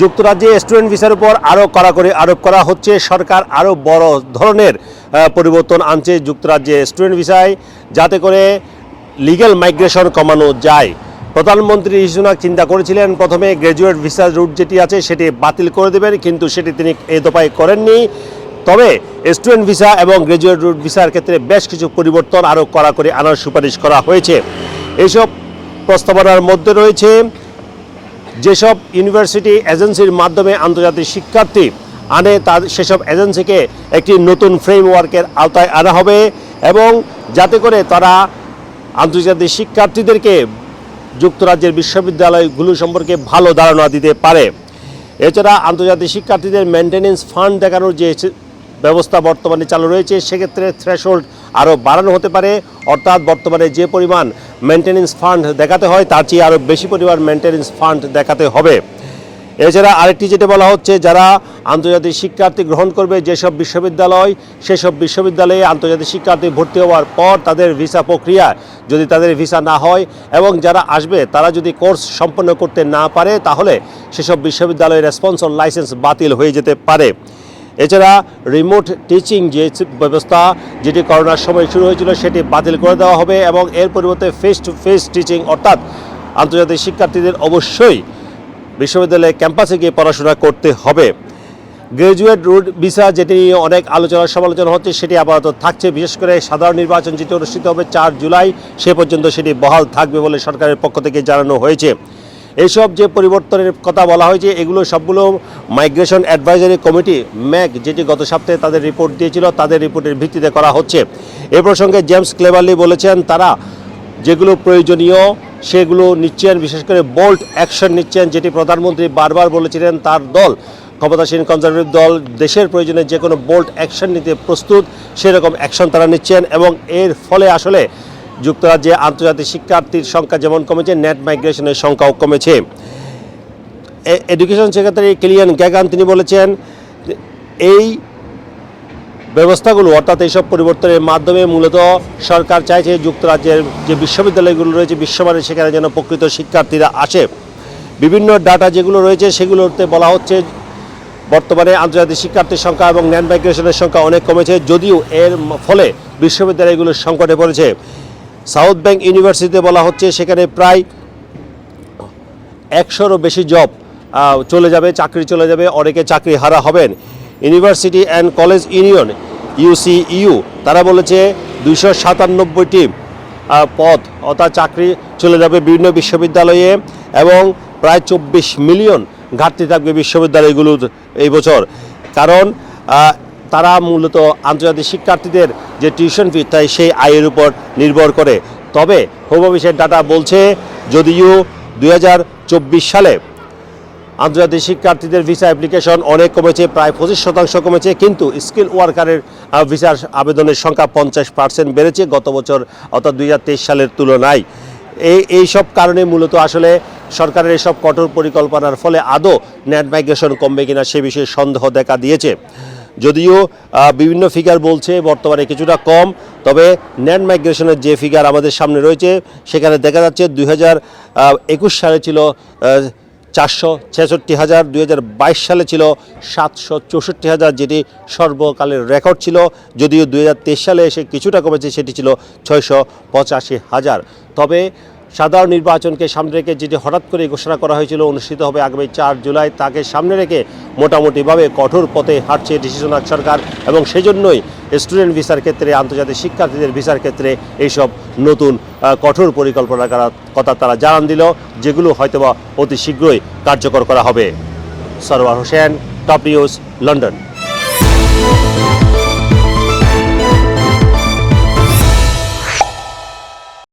যুক্তরাজ্যে স্টুডেন্ট ভিসার উপর আরও কড়াকড়ি আরোপ করা হচ্ছে। সরকার আরও বড় ধরনের পরিবর্তন আনছে যুক্তরাজ্যে স্টুডেন্ট ভিসায়, যাতে করে লিগ্যাল মাইগ্রেশন কমানো যায়। প্রধানমন্ত্রী ঋষিনাক চিন্তা করেছিলেন, প্রথমে গ্র্যাজুয়েট ভিসা রুট যেটি আছে সেটি বাতিল করে দেবেন, কিন্তু সেটি তিনি এ দফায় করেননি। তবে স্টুডেন্ট ভিসা এবং গ্র্যাজুয়েট রুট ভিসার ক্ষেত্রে বেশ কিছু পরিবর্তন আরও কড়াকড়ি আনার সুপারিশ করা হয়েছে। এইসব প্রস্তাবনার মধ্যে রয়েছে যেসব ইউনিভার্সিটি এজেন্সির মাধ্যমে আন্তর্জাতিক শিক্ষার্থী আনে তার সেসব এজেন্সিকে একটি নতুন ফ্রেমওয়ার্কের আওতায় আনা হবে এবং যাতে করে তারা আন্তর্জাতিক শিক্ষার্থীদেরকে যুক্তরাজ্যের বিশ্ববিদ্যালয়গুলো সম্পর্কে ভালো ধারণা দিতে পারে। এছাড়া আন্তর্জাতিক শিক্ষার্থীদের মেনটেনেন্স ফান্ড দেখানোর যে ব্যবস্থা বর্তমানে চালু রয়েছে, সেক্ষেত্রে থ্রেশহোল্ড আরও বাড়ানো হতে পারে। অর্থাৎ বর্তমানে যে পরিমাণ মেনটেনেন্স ফান্ড দেখাতে হয়, তার চেয়ে আরও বেশি পরিমাণ মেনটেনেন্স ফান্ড দেখাতে হবে। এছাড়া আরেকটি যেটা বলা হচ্ছে, যারা আন্তর্জাতিক শিক্ষার্থী গ্রহণ করবে যেসব বিশ্ববিদ্যালয়, সেসব বিশ্ববিদ্যালয়ে আন্তর্জাতিক শিক্ষার্থী ভর্তি হওয়ার পর তাদের ভিসা প্রক্রিয়া যদি তাদের ভিসা না হয় এবং যারা আসবে, তারা যদি কোর্স সম্পন্ন করতে না পারে, তাহলে সেসব বিশ্ববিদ্যালয়ের রেসপন্সর লাইসেন্স বাতিল হয়ে যেতে পারে। এছাড়া রিমোট টিচিং যে ব্যবস্থা, যেটি করোনার সময় শুরু হয়েছিল, সেটি বাতিল করে দেওয়া হবে এবং এর পরিবর্তে ফেস টু ফেস টিচিং অর্থাৎ আন্তর্জাতিক শিক্ষার্থীদের অবশ্যই বিশ্ববিদ্যালয়ের ক্যাম্পাসে গিয়ে পড়াশোনা করতে হবে। গ্রাজুয়েট রুট ভিসা যেটি নিয়ে অনেক আলোচনা সমালোচনা হচ্ছে, সেটি আপাতত থাকছে। বিশেষ করে সাধারণ নির্বাচন যেটি অনুষ্ঠিত হবে চার জুলাই, সে পর্যন্ত সেটি বহাল থাকবে বলে সরকারের পক্ষ থেকে জানানো হয়েছে। এইসব যে পরিবর্তনের কথা বলা হয়েছে, এগুলো সবগুলো মাইগ্রেশন অ্যাডভাইজারি কমিটি ম্যাক যেটি গত সপ্তাহে তাদের রিপোর্ট দিয়েছিল, তাদের রিপোর্টের ভিত্তিতে করা হচ্ছে। এ প্রসঙ্গে জেমস ক্লেভারলি বলেছেন, তারা যেগুলো প্রয়োজনীয়, সেগুলো নিচ্ছেন, বিশেষ করে বোল্ট অ্যাকশন নিচ্ছেন, যেটি প্রধানমন্ত্রী বারবার বলেছিলেন, তার দল, ক্ষমতাসীন কনজারভেটিভ দল, দেশের প্রয়োজনে যে কোনো বোল্ট অ্যাকশন নিতে প্রস্তুত, সেরকম অ্যাকশন তারা নিচ্ছেন এবং এর ফলে আসলে যুক্তরাজ্যে আন্তর্জাতিক শিক্ষার্থীর সংখ্যা যেমন কমেছে নেট মাইগ্রেশনের সংখ্যাও কমেছে। এডুকেশন সেক্রেটারি ক্লিয়ান গ্যাগান তিনি বলেছেন, এই ব্যবস্থাগুলো অর্থাৎ এইসব পরিবর্তনের মাধ্যমে মূলত সরকার চাইছে যুক্তরাজ্যের যে বিশ্ববিদ্যালয়গুলো রয়েছে, বিশ্বমানের সেখানে যেন প্রকৃত শিক্ষার্থীরা আসে। বিভিন্ন ডাটা যেগুলো রয়েছে, সেগুলোতে বলা হচ্ছে বর্তমানে আন্তর্জাতিক শিক্ষার্থীর সংখ্যা এবং ন্যান মাইগ্রেশনের সংখ্যা অনেক কমেছে, যদিও এর ফলে বিশ্ববিদ্যালয়গুলো সংকটে পড়েছে। সাউথ ব্যাংক ইউনিভার্সিটিতে বলা হচ্ছে সেখানে প্রায় একশোরও বেশি জব চলে যাবে, চাকরি চলে যাবে, অনেকে চাকরি হারা হবেন। University and college union UCU তারা বলেছে দুইশো সাতানব্বইটি পদ, অর্থাৎ চাকরি চলে যাবে বিভিন্ন বিশ্ববিদ্যালয়ে এবং প্রায় চব্বিশ মিলিয়ন ঘাটতি থাকবে বিশ্ববিদ্যালয়গুলোর এই বছর। কারণ তারা মূলত আন্তর্জাতিক শিক্ষার্থীদের যে টিউশন ফি তাই সেই আয়ের উপর নির্ভর করে। তবে হোম অফিসের ডাটা বলছে, যদিও দু হাজার চব্বিশ সালে আন্তর্জাতিক শিক্ষার্থীদের ভিসা অ্যাপ্লিকেশন অনেক কমেছে, প্রায় পঁচিশ শতাংশ কমেছে, কিন্তু স্কিল ওয়ার্কারের ভিসার আবেদনের সংখ্যা পঞ্চাশ পার্সেন্ট বেড়েছে গত বছর, অর্থাৎ দুই হাজার তেইশ সালের তুলনায়। এই এই সব কারণে মূলত আসলে সরকারের এসব কঠোর পরিকল্পনার ফলে আদৌ নেট মাইগ্রেশন কমবে কিনা সে বিষয়ে সন্দেহ দেখা দিয়েছে। যদিও বিভিন্ন ফিগার বলছে বর্তমানে কিছুটা কম, তবে নেট মাইগ্রেশনের যে ফিগার আমাদের সামনে রয়েছে, সেখানে দেখা যাচ্ছে দুই সালে ছিল চারশো ছেষট্টি হাজার দুই সালে ছিল সাতশো চৌষট্টি হাজার, যেটি সর্বকালের রেকর্ড ছিল। যদিও দু হাজার তেইশ সালে এসে কিছুটা কমেছে, সেটি ছিল ছয়শো পঁচাশি হাজার। তবে সাধারণ নির্বাচনকে সামনে রেখে যেটি হঠাৎ করে ঘোষণা করা হয়েছিল, অনুষ্ঠিত হবে আগামী চার জুলাই, তাকে সামনে রেখে মোটামুটিভাবে কঠোর পথে হাঁটছে ডিসিশনাক সরকার এবং সেজন্যই স্টুডেন্ট ভিসার ক্ষেত্রে, আন্তর্জাতিক শিক্ষার্থীদের ভিসার ক্ষেত্রে এইসব নতুন কঠোর পরিকল্পনা করার কথা তারা জানান দিল, যেগুলো হয়তোবা অতি শীঘ্রই কার্যকর করা হবে। Sarwar Hossain, top news, London.